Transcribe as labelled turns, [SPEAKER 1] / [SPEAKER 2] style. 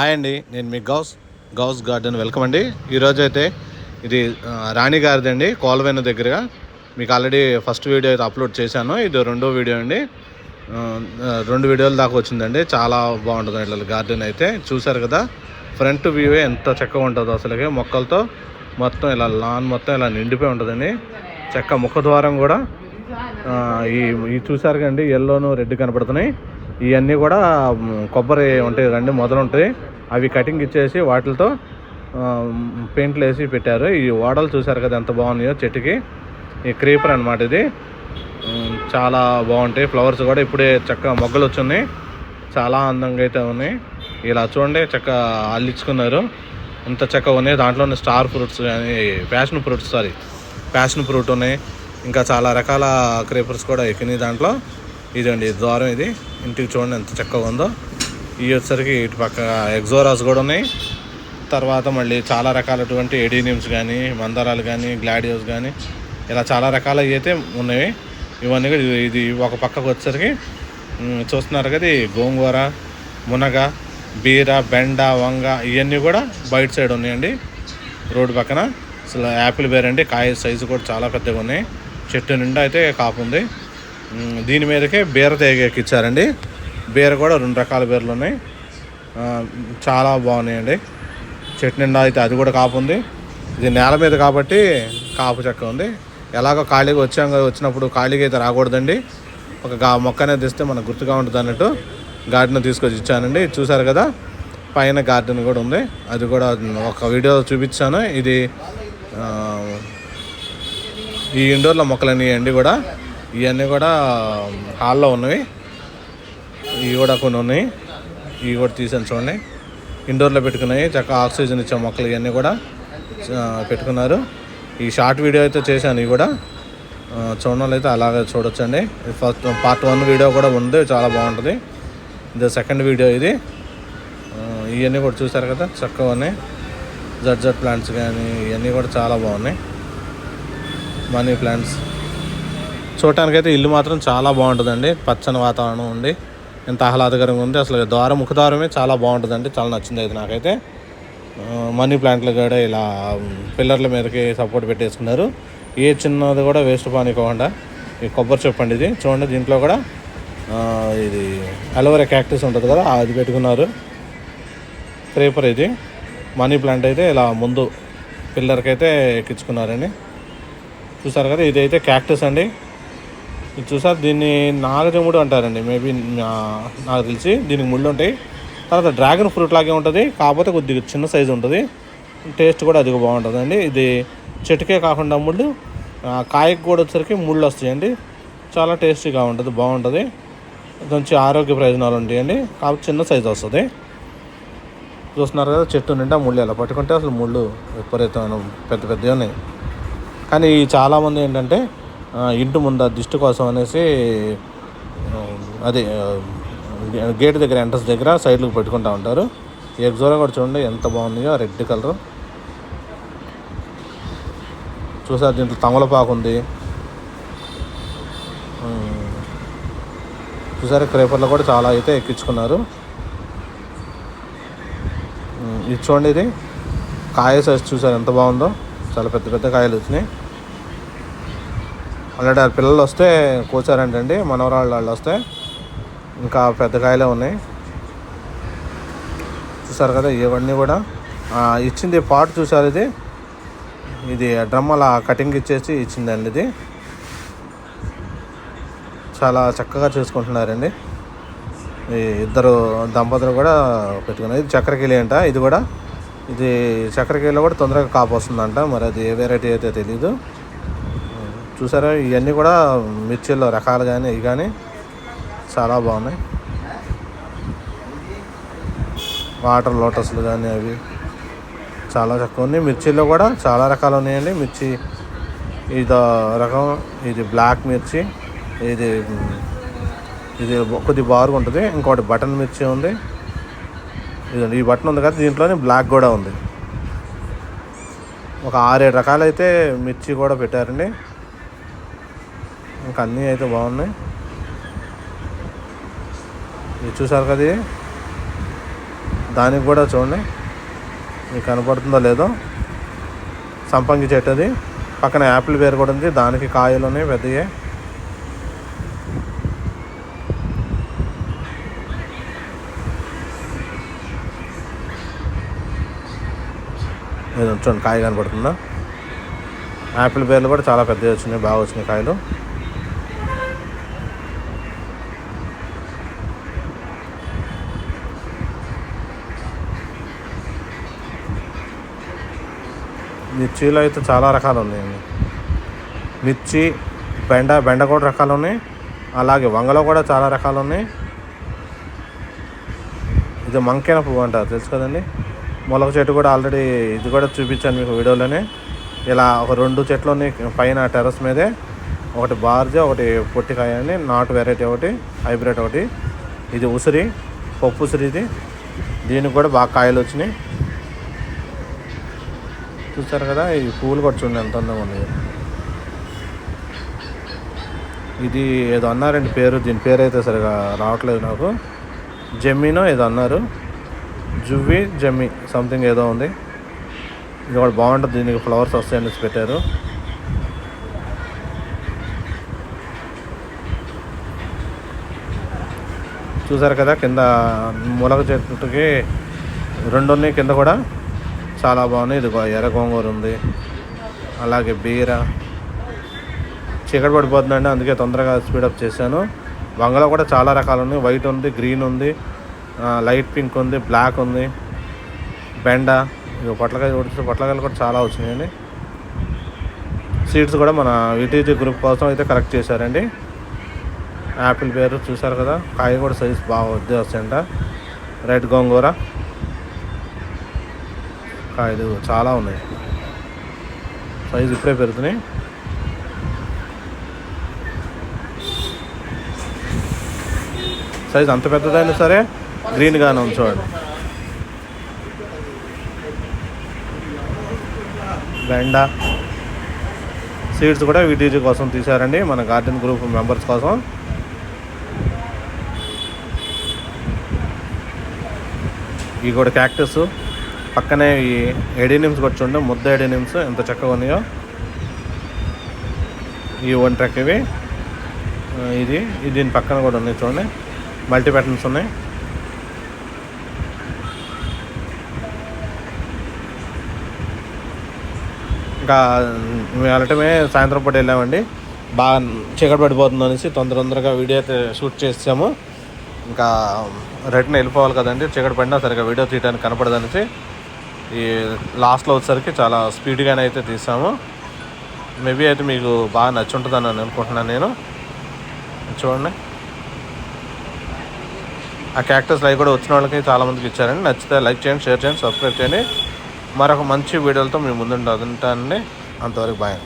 [SPEAKER 1] Hi అండి నేను మీ గౌస్ గౌస్ గార్డెన్ వెల్కమ్ అండి. ఈరోజు అయితే ఇది రాణి గారిది అండి కోల్వెన్ దగ్గరగా. మీకు ఆల్రెడీ ఫస్ట్ వీడియో అయితే అప్లోడ్ చేశాను ఇది రెండో వీడియో అండి. రెండు వీడియోల దాకా వచ్చిందండి చాలా బాగుంటుంది ఇట్లా గార్డెన్ అయితే. చూసారు కదా ఫ్రంట్ వ్యూ ఎంత చక్కగా ఉంటుందో అసలుకి మొక్కలతో మొత్తం ఇలా లాన్ మొత్తం ఇలా నిండిపోయి ఉంటుందండి. చెక్క ముఖద్వారం కూడా ఈ ఈ చూసారు కండి ఎల్లోను రెడ్ కనపడుతున్నాయి. ఇవన్నీ కూడా కొబ్బరి ఉంటాయి రెండు మొదలు ఉంటాయి. అవి కటింగ్ ఇచ్చేసి వాటితో పెయింట్లు వేసి పెట్టారు. ఈ ఓడలు చూసారు కదా ఎంత బాగున్నాయో చెట్టుకి. ఈ క్రీపర్ అనమాట ఇది. చాలా బాగుంటాయి. ఫ్లవర్స్ కూడా ఇప్పుడే చక్కగా మొగ్గలు వచ్చున్నాయి చాలా అందంగా అయితే ఉన్నాయి. ఇలా చూడండి చక్క అల్లించుకున్నారు. ఇంత చక్కగా ఉన్నాయి. దాంట్లోనే స్టార్ ఫ్రూట్స్ కానీ passion fruits sorry passion fruit ఉన్నాయి. ఇంకా చాలా రకాల క్రీపర్స్ కూడా ఎక్కినాయి దాంట్లో. ఇదండి ద్వారం ఇది. ఇంటికి చూడండి ఎంత చక్కగా ఉందో. ఇవి వచ్చేసరికి ఇటు పక్క ఎగ్జోరాస్ కూడా ఉన్నాయి. తర్వాత మళ్ళీ చాలా రకాలటువంటి ఎడీనియమ్స్ కానీ మందారాలు కానీ గ్లాడియోస్ కానీ ఇలా చాలా రకాలు అయితే ఉన్నాయి ఇవన్నీ కూడా ఇది- ఒక పక్కకు వచ్చేసరికి చూస్తున్నారు కదా గోంగూర మునగ బీర బెండ వంగ ఇవన్నీ కూడా బయట సైడ్ ఉన్నాయండి. రోడ్డు పక్కన అసలు యాపిల్ బేర్ అండి. కాయ సైజు కూడా చాలా పెద్దగా ఉన్నాయి. చెట్టు నిండా అయితే కాపు ఉంది. దీని మీదకే బీర తేగ ఎక్కిచ్చారండి బీర కూడా రెండు రకాల బీరలు ఉన్నాయి. చాలా బాగున్నాయండి. చెట్టు నిండా అయితే అది కూడా కాపు ఉంది. ఇది నేల మీద కాబట్టి కాపు చెక్క ఉంది. ఎలాగో ఖాళీగా వచ్చాం కదా వచ్చినప్పుడు ఖాళీగా అయితే రాకూడదండి. ఒక గా మొక్క అనేది తెస్తే మనకు గుర్తుగా ఉంటుంది అన్నట్టు గార్డెన్ తీసుకొచ్చి ఇచ్చానండి. చూసారు కదా పైన గార్డెన్ కూడా ఉంది. అది కూడా ఒక వీడియో చూపించాను. ఇది ఈ ఇండోర్లో మొక్కలన్నీ అండి కూడా. ఇవన్నీ కూడా హాల్లో ఉన్నవి. ఇవి కూడా కొన్ని ఉన్నాయి. ఇవి కూడా తీసాను చూడండి. ఇండోర్లో పెట్టుకున్నాయి. చక్కగా ఆక్సిజన్ ఇచ్చే మొక్కలు ఇవన్నీ కూడా పెట్టుకున్నారు. ఈ షార్ట్ వీడియో అయితే చేశాను ఇవి కూడా. చూడడం అయితే అలాగే చూడొచ్చండి. ఫస్ట్ పార్ట్ వన్ వీడియో కూడా ఉంది. చాలా బాగుంటుంది. ఇది సెకండ్ వీడియో ఇది. ఇవన్నీ కూడా చూసారు కదా చక్కగా ఉన్నాయి. జడ్ జడ్ ప్లాంట్స్ కానీ ఇవన్నీ కూడా చాలా బాగున్నాయి. మనీ ప్లాంట్స్ చూడటానికైతే ఇల్లు మాత్రం చాలా బాగుంటుందండి. పచ్చని వాతావరణం ఉంది. ఎంత ఆహ్లాదకరంగా ఉంది. అసలు ద్వారం ముఖద్వారమే చాలా బాగుంటుందండి. చాలా నచ్చింది అయితే నాకైతే. మనీ ప్లాంట్లు కూడా ఇలా పిల్లర్ల మీదకి సపోర్ట్ పెట్టేసుకున్నారు. ఏ చిన్నది కూడా వేస్ట్ పానికోకుండా ఈ కొబ్బరి చెప్పండి ఇది చూడండి దీంట్లో కూడా ఇది అలోవెరా క్యాక్టస్ ఉంటుంది కదా అది పెట్టుకున్నారు. క్రేపర్ ఇది. మనీ ప్లాంట్ అయితే ఇలా ముందు పిల్లర్కి అయితే ఎక్కించుకున్నారండి. చూసారు కదా ఇదైతే క్యాక్టస్ అండి. ఇది చూసారు? దీన్ని నాగజముడు అంటారండి. మేబీ నాకు తెలిసి దీనికి ముళ్ళు ఉంటాయి. తర్వాత డ్రాగన్ ఫ్రూట్ లాగే ఉంటుంది. కాకపోతే కొద్దిగా చిన్న సైజు ఉంటుంది. టేస్ట్ కూడా అది బాగుంటుందండి. ఇది చెట్టుకే కాకుండా ముళ్ళు కాయకు కూడా వచ్చేసరికి ముళ్ళు వస్తాయండి. చాలా టేస్టీగా ఉంటుంది బాగుంటుంది. కొంచెం ఆరోగ్య ప్రయోజనాలు ఉంటాయండి. కాకపోతే చిన్న సైజు వస్తుంది. చూస్తున్నారు కదా చెట్టు నిండా ముళ్ళు ఎలా పట్టుకుంటే అసలు ముళ్ళు విపరీతమైన పెద్ద పెద్దవి ఉన్నాయి. కానీ చాలామంది ఏంటంటే ఇంటి ముందు దిష్టి కోసం అనేసి అదే గేట్ దగ్గర ఎంట్రన్స్ దగ్గర సైడ్లకు పెట్టుకుంటూ ఉంటారు. ఎగ్జోరా కూడా చూడండి ఎంత బాగుందో రెడ్ కలర్. చూసారు దీంట్లో తమలపాకు ఉంది. చూసారు క్రేపర్లో కూడా చాలా అయితే ఎక్కించుకున్నారు. ఇది చూడండి ఇది. కాయ సైజ్ చూసారు ఎంత బాగుందో. చాలా పెద్ద పెద్ద కాయలు వచ్చినాయి. ఆల్రెడీ పిల్లలు వస్తే కూర్చారంటండి మనవరాళ్ళు వాళ్ళు వస్తే ఇంకా పెద్ద కాయలే ఉన్నాయి. చూసారు కదా ఇవన్నీ కూడా. ఇచ్చింది పాట్ చూసారు ఇది? ఇది డ్రమ్ అలా కటింగ్ ఇచ్చేసి ఇచ్చిందండి ఇది. చాలా చక్కగా చూసుకుంటున్నారండి. ఈ ఇద్దరు దంపతులు కూడా పెట్టుకున్నారు. ఇది చక్రకేళి అంట ఇది కూడా. ఇది చక్రకేళిలో కూడా తొందరగా కాపు వస్తుందంట. మరి అది ఏ వెరైటీ అయితే తెలీదు. చూసారా? ఇవన్నీ కూడా మిర్చిల్లో రకాలు కానీ ఇవి కానీ చాలా బాగున్నాయి. వాటర్ లోటస్లు కానీ అవి చాలా తక్కువ ఉన్నాయి. మిర్చిలో కూడా చాలా రకాలు ఉన్నాయండి. మిర్చి ఇది రకం ఇది బ్లాక్ మిర్చి ఇది ఇది కొద్ది బారుగా ఉంటుంది. ఇంకోటి బటన్ మిర్చి ఉంది. ఇది ఈ బటన్ ఉంది కదా దీంట్లోనే బ్లాక్ కూడా ఉంది. ఒక ఆరేడు రకాలైతే మిర్చి కూడా పెట్టారండి. ఇంకా అన్నీ అయితే బాగున్నాయి. ఇది చూసారు కదా ఇది? దానికి కూడా చూడండి. మీకు కనపడుతుందో లేదో? సంపంగి చెట్టు అది. పక్కన యాపిల్ పేరు కూడా ఉంది. దానికి కాయలు ఉన్నాయి పెద్దయే. చూడండి కాయ కనపడుతుందా? యాపిల్ పేర్లు కూడా చాలా పెద్దవి వచ్చినాయి బాగా వచ్చినాయి కాయలు. మిర్చిలో అయితే చాలా రకాలు ఉన్నాయండి మిర్చి బెండ బెండ కూడా రకాలు ఉన్నాయి. అలాగే వంగలో కూడా చాలా రకాలు ఉన్నాయి. ఇది మంకైన పువ్వు అంటారు తెలుసు కదండి? మొలక చెట్టు కూడా ఆల్రెడీ ఇది కూడా చూపించాను మీకు వీడియోలోనే. ఇలా ఒక రెండు చెట్లు ఉన్నాయి పైన టెర్రస్ మీదే. ఒకటి బార్జీ ఒకటి పొట్టికాయ అండి. నాటు వెరైటీ ఒకటి హైబ్రిడ్ ఒకటి. ఇది ఉసిరి పప్పు ఉసిరి ఇది. దీనికి కూడా బాగా కాయలు వచ్చినాయి. చూస్తారు కదా ఈ పువ్వులు కూడా చూడండి ఎంత అందంగా ఉన్నాయి. ఇది ఏదో అన్నారండి పేరు దీని పేరు అయితే సరిగా రావట్లేదు నాకు. జమ్మీనో ఏదో అన్నారు. జువ్వి జమ్మి సంథింగ్ ఏదో ఉంది. ఇది కూడా బాగుంటుంది దీనికి ఫ్లవర్స్ వస్తాయని పెట్టారు. చూసారు కదా కింద ములగ చెట్టుకి రెండు ఉన్నాయి కింద కూడా. చాలా బాగున్నాయి. ఇదిగో ఎర్ర గోంగూర ఉంది. అలాగే బీర. చీకటి పడిపోతుందండి అందుకే తొందరగా స్పీడప్ చేశాను. వంగలో కూడా చాలా రకాలు ఉన్నాయి. వైట్ ఉంది గ్రీన్ ఉంది లైట్ పింక్ ఉంది బ్లాక్ ఉంది. బెండ. ఇక పొట్లకాయ ఉడితే పొట్లకాయలు కూడా చాలా వచ్చినాయండి. సీడ్స్ కూడా మన విటీజీ గ్రూప్ కోసం అయితే కరెక్ట్ చేశారండి. యాపిల్ పేరు చూసారు కదా కాయ కూడా సైజ్ బాగా వద్దే వస్తాయంట. రెడ్ గోంగూర. కాయలు చాలా ఉన్నాయి. సైజు ఇప్పుడే పెరుగుతున్నాయి. సైజ్ అంత పెద్దదైనా సరే గ్రీన్గానే ఉంది బెండ సీడ్స్ కూడా వీటీజీ కోసం తీశారండి. మన గార్డెన్ గ్రూప్ మెంబర్స్ కోసం. ఇవి కూడా క్యాక్టస్ పక్కనే ఈ ఎడీనిమ్స్ కూడా చూడండి ముద్ద ఎడీనిమ్స్ ఎంత చక్కగా ఉన్నాయో. ఈ వన్ ట్రక్ ఇవి. ఇది. దీని పక్కన కూడా ఉన్నాయి చూడండి. మల్టీ ప్యాటర్న్స్ ఉన్నాయి. ఇంకా మేము వెళ్ళటమే సాయంత్రం పూట వెళ్ళామండి. బాగా చీకటి పడిపోతుంది అనేసి తొందర తొందరగా వీడియో అయితే షూట్ చేసాము ఇంకా రిటర్న్ వెళ్ళిపోవాలి కదండి. చీకటి పడినా సరిగా వీడియో తీయడానికి కనపడదనేసి ఈ లాస్ట్లో వచ్చేసరికి చాలా స్పీడ్గానే అయితే తీసాము. మేబీ అయితే మీకు బాగా నచ్చుంటుందని నేను అనుకుంటున్నాను నేను. చూడండి. ఆ క్యాక్టస్ లైక్ కూడా వచ్చిన వాళ్ళకి చాలామందికి ఇచ్చారండి. నచ్చితే లైక్ చేయండి షేర్ చేయండి సబ్స్క్రైబ్ చేయండి. మరొక మంచి వీడియోలతో మీ ముందు అంతవరకు బాయ్